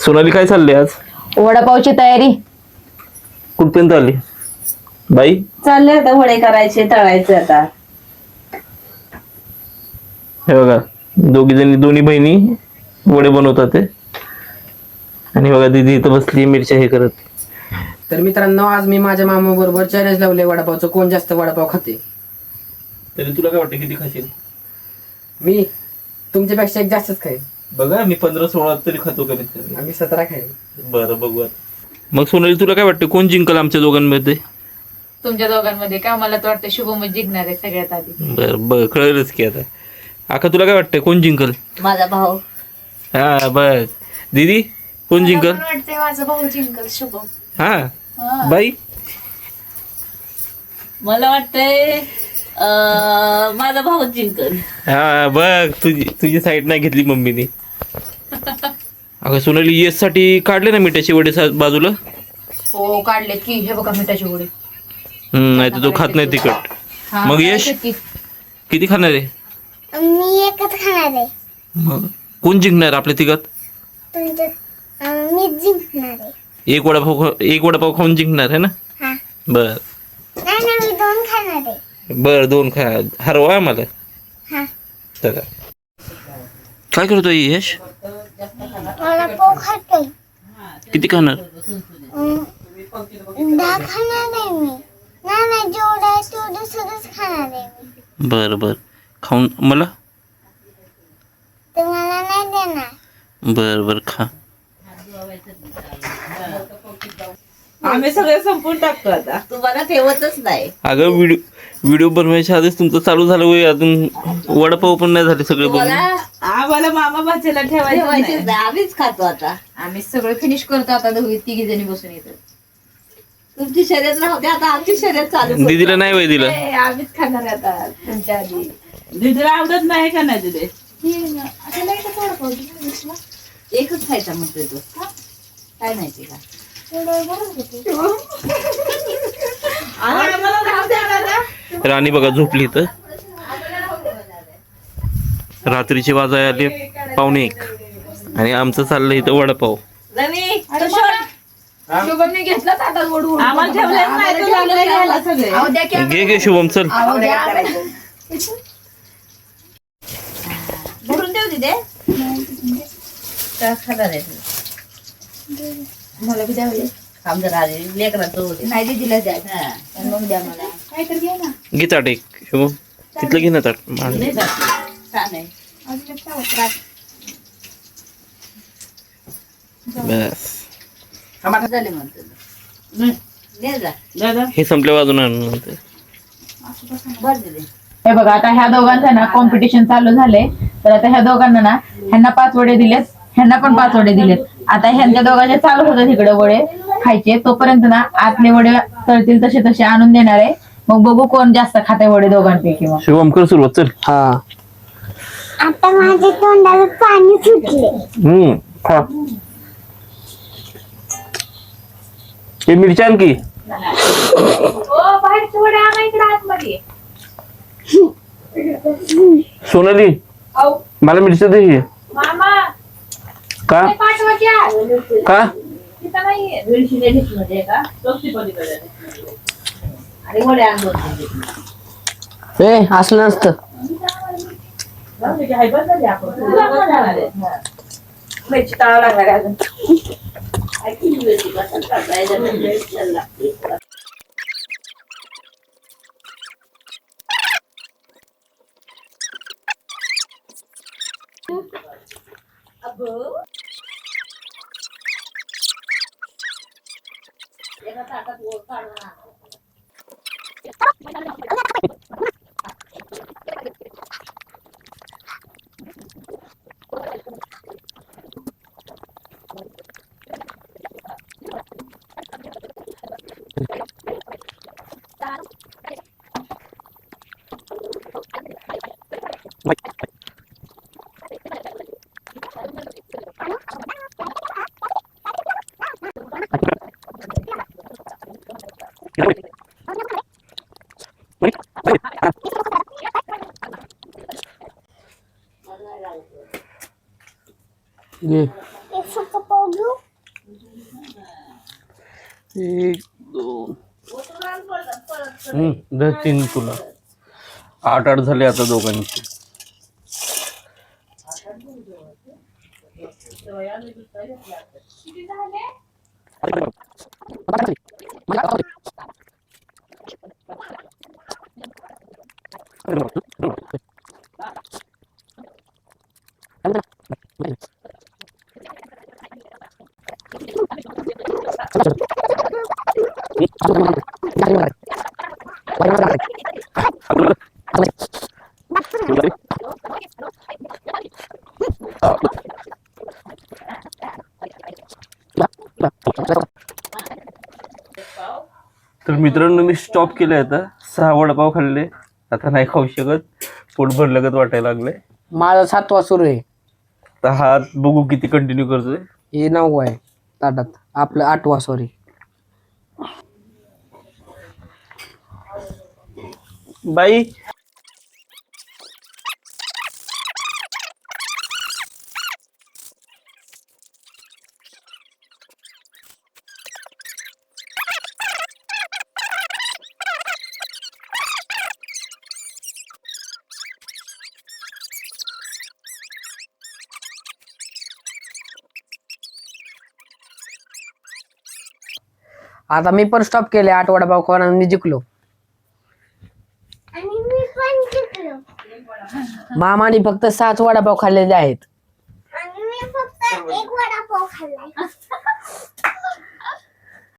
सोनाली काय चालली आज? वडापावची तयारी. कुठपर्यंत आली? बाई? चालले आता वडे करायचे तळायचे आता. हे बघा दोघी जणी दोन्ही बहिणी वडे बनवतात ते आणि बघा दीदी इथं बसली मिरच्या हे करत. तर मित्रांनो आज मी माझ्या मामा बरोबर चॅलेंज लावले वडापावचं कोण जास्त वडापाव खाते? तरी तुला काय वाटतं किती खाशील? मी तुमच्यापेक्षा एक जास्तच खाईल बघा मी पंधरा सोळा तरी खातो कमीत कमी आम्ही सतरा खाईल. बरं बघू आता. मग सोनाली तुला काय वाटतं कोण जिंकल आमच्या दोघांमध्ये? तुमच्या दोघांमध्ये का? मला तर वाटतं शुभमच जिंकणार आहे सगळ्यात आधी. बरं बघ कळलंच की आता. आका तुला काय वाटतं कोण जिंकल? माझा भाऊ. हा बघ दीदी कोण जिंकल? वाटतंय माझा भाऊ जिंकल शुभम. हा बाई? मला वाटतंय अं, माझा भाऊ जिंकल. हा बघ तुझी तुझी साईड नाही घेतली मम्मीने. अगं सोनाली येस साठी काढले ना मिठाची वडे सा- बाजूला? हो काढले की हे बघा मिठाची गोळी हम्म नाही तर तो खात नाही तिखट. मग यश? किती खाणार आहे? मी एकच खाणार आहे. मग कोण जिंकणार आपल्या तिघात? तुमचं अं, मी जिंकणार आहे. एक वडापाव खा- एक वडापाव खाऊन जिंकणार आहे ना? हा. बर. नाही ना मी दोन खाणार आहे. बर दोन खा. हरवा आम्हाला. हा. चला. काय करतोय यश? मला पोह खाते. किती खाणार? अं, दहा खाणार आहे मी. नाही नाही जेवढं आहे तेवढं सगळंच खाणार आहे मी. बर बर. खाऊन मला? तुम्हाला नाही देणार. बर बर खा. आम्ही सगळे संपून टाकतो आता. तुम्हाला ठेवतच नाही. अगं व्हिडिओ व्हिडिओ बनवायच्या आधीच तुमचं चालू झालं वय अजून वडापाव पण नाही झाले सगळे आम्हाला मामा भाचेला ठेवायचे आम्हीच खातो आता. आम्ही सगळं फिनिश करतो आता दोघी तिघी जणी बसून येतो तुमची शर्यत राहते आता आमची शर्यत चालू दीदीला नाही वय दिलं? आम्हीच खाणार आहे आता तुमच्या आधी. दिदीला आवडत नाही का नाही दिदे? एकच खायचा म्हणतोय तो. काय माहिती का? राणी बघा झोपली तर रात्रीची वाजाय आले पावणे एक. आणि आमचं चाललंय इथं वडापाव. घे घे शुभम चल. मला बी द्यावे थांब जरा आधी लेकरा तो नाही दिदीला द्या. हा. मग द्या मला. घे ताट एक शुभम. तिथलं घे ना ताट. बस. झाले म्हणतो. हम्म. दे जा हे संपल्या भर दिले हे बघा आता ह्या दोघांचं ना कॉम्पिटिशन चालू झालंय. तर आता ह्या दोघांना ना ह्यांना पाच वडे दिलेत. ह्यांना पण पाच वडे दिलेत. आता ह्यांच्या दोघांचे चालू होतं तिकडे वडे खायचे. तोपर्यंत ना आतले वडे तळतील तसे तसे आणून देणार आहे. मग बघू कोण जास्त खाते वडे दोघांपैकी मग. शुभम कर सुरुवात चल. हा. आता माझ्या तोंडाला पाणी सुटले. हम्म खा. हे मिरच्या आणखी सोनाली मला मिरच्या दे ही. का? का? आणि वडे आणून ए असलं नसतं. घे एक फक्त 走喽，我们赶快。घेऊ एक दोन तीन तुला आठ आठ झाले आता दोघांचे. तर मित्रांनो मी स्टॉप केलंय आता. सहा वडापाव खाल्ले. आता नाही खाऊ शकत. पोट भरलगत वाटायला लागलंय. माझा सातवा सुरू आहे. तर हा बघू किती कंटिन्यू करतोय. हे नववा आहे. ताटात. आपलं आठवा सॉरी बाई आता मी पण स्टॉप केले आठ वडापाव खाऊन आणि मी जिंकलो. आणि मी पण जिंकलो. मामाने फक्त सात वडापाव खाल्लेले आहेत. आणि मी फक्त एक वडापाव खाल्लाय.